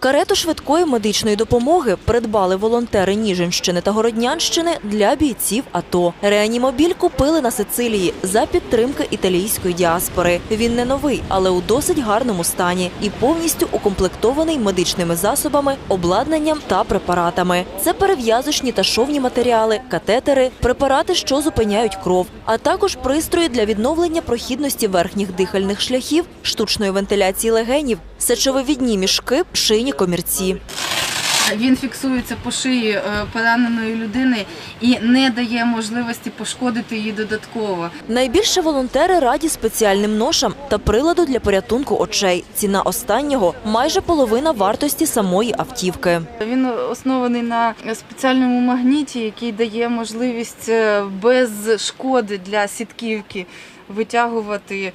Карету швидкої медичної допомоги придбали волонтери Ніжинщини та Городнянщини для бійців АТО. Реанімобіль купили на Сицилії за підтримки італійської діаспори. Він не новий, але у досить гарному стані і повністю укомплектований медичними засобами, обладнанням та препаратами. Це перев'язочні та шовні матеріали, катетери, препарати, що зупиняють кров, а також пристрої для відновлення прохідності верхніх дихальних шляхів, штучної вентиляції легенів, сечовивідні мішки, шийні комірці. Він фіксується по шиї е, пораненої людини і не дає можливості пошкодити її додатково. Найбільше волонтери раді спеціальним ношам та приладу для порятунку очей. Ціна останнього майже половина вартості самої автівки. Він оснований на спеціальному магніті, який дає можливість е, без шкоди для сітківки витягувати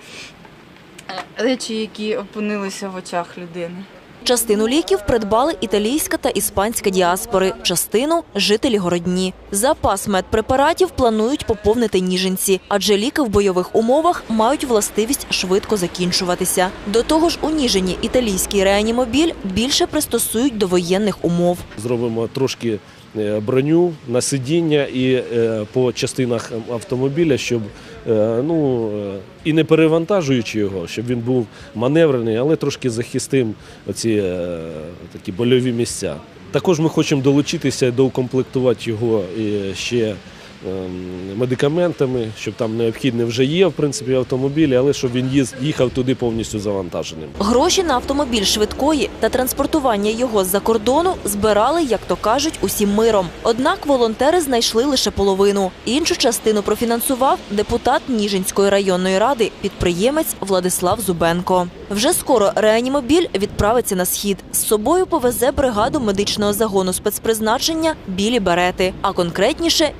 речі, які опинилися в очах людини. Частину ліків придбали італійська та іспанська діаспори, частину жителі городні. Запас медпрепаратів планують поповнити ніженці, адже ліки в бойових умовах мають властивість швидко закінчуватися. До того ж, у Ніжині італійський реанімобіль більше пристосують до воєнних умов. Зробимо трошки броню на сидіння і е, по частинах автомобіля, щоб е, ну е, і не перевантажуючи його, щоб він був маневрений, але трошки захистим оці е, такі больові місця. Також ми хочемо долучитися і доукомплектувати його ще медикаментами, щоб там необхідне вже є в принципі автомобілі, але щоб він їхав туди повністю завантаженим. Гроші на автомобіль швидкої та транспортування його з-за кордону збирали, як то кажуть, усім миром. Однак волонтери знайшли лише половину. Іншу частину профінансував депутат Ніжинської районної ради, підприємець Владислав Зубенко. Вже скоро реанімобіль відправиться на схід. З собою повезе бригаду медичного загону спецпризначення білі берети, а конкретніше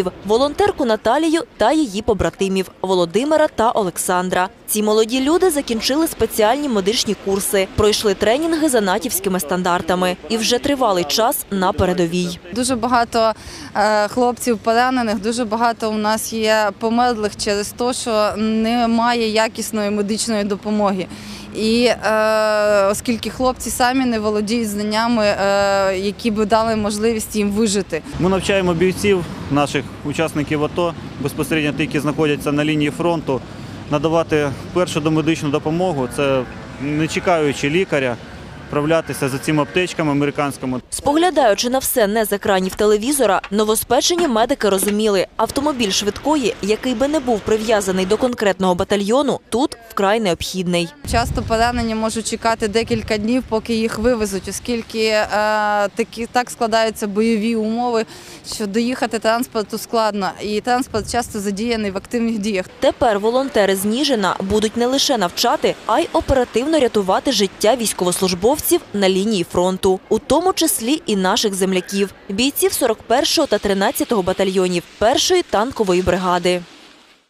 ніжинців, волонтерку Наталію та її побратимів Володимира та Олександра. Ці молоді люди закінчили спеціальні медичні курси, пройшли тренінги за натівськими стандартами і вже тривалий час на передовій. Дуже багато е, хлопців поранених, дуже багато у нас є померлих через те, що немає якісної медичної допомоги. І е, оскільки хлопці самі не володіють знаннями, е, які би дали можливість їм вижити. Ми навчаємо бійців, наших учасників АТО, безпосередньо тих, які знаходяться на лінії фронту, надавати першу домедичну допомогу. Це не чекаючи лікаря, вправлятися за цими аптечками американськими. Споглядаючи на все не з екранів телевізора, новоспечені медики розуміли, автомобіль швидкої, який би не був прив'язаний до конкретного батальйону, тут вкрай необхідний. Часто поранені можуть чекати декілька днів, поки їх вивезуть, оскільки е, такі так складаються бойові умови, що доїхати транспорту складно, і транспорт часто задіяний в активних діях. Тепер волонтери з Ніжина будуть не лише навчати, а й оперативно рятувати життя військовослужбовців на лінії фронту, у тому числі і наших земляків, бійців 41-го та 13-го батальйонів першої танкової бригади.